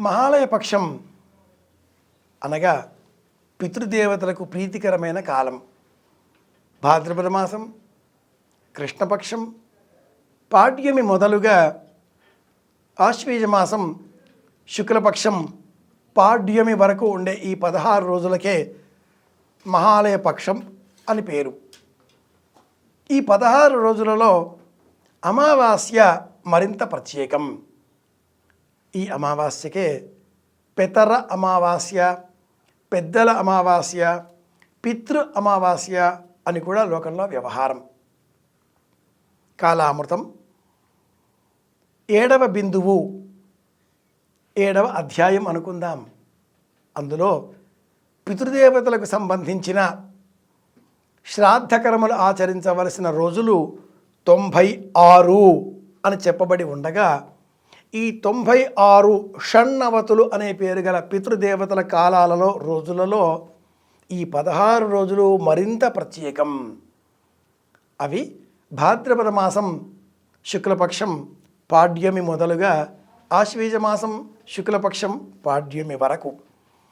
మహాలయ పక్షం అనగా పితృదేవతలకు ప్రీతికరమైన కాలం. భాద్రపద మాసం కృష్ణపక్షం పాడ్యమి మొదలుగా ఆశ్వీజ మాసం శుక్లపక్షం పాడ్యమి వరకు ఉండే ఈ పదహారు రోజులకే మహాలయ పక్షం అని పేరు. ఈ పదహారు రోజులలో అమావాస్య మరింత ప్రత్యేకం. ఈ అమావాస్యకే పెతర అమావాస్య పెద్దల అమావాస్య పితృ అమావాస్య అని కూడా లోకంలో వ్యవహారం కాలామృతం ఏడవ బిందువు ఏడవ అధ్యాయం అనుకుందాం అందులో పితృదేవతలకు సంబంధించిన శ్రాద్ధకర్మలు ఆచరించవలసిన రోజులు తొంభై ఆరు అని చెప్పబడి ఉండగా ఈ తొంభై ఆరు షణ్ణవతులు అనే పేరు గల పితృదేవతల కాలాలలో రోజులలో ఈ పదహారు రోజులు మరింత ప్రత్యేకం. అవి భాద్రపద మాసం శుక్లపక్షం పాడ్యమి మొదలుగా ఆశ్వీజ మాసం శుక్లపక్షం పాడ్యమి వరకు.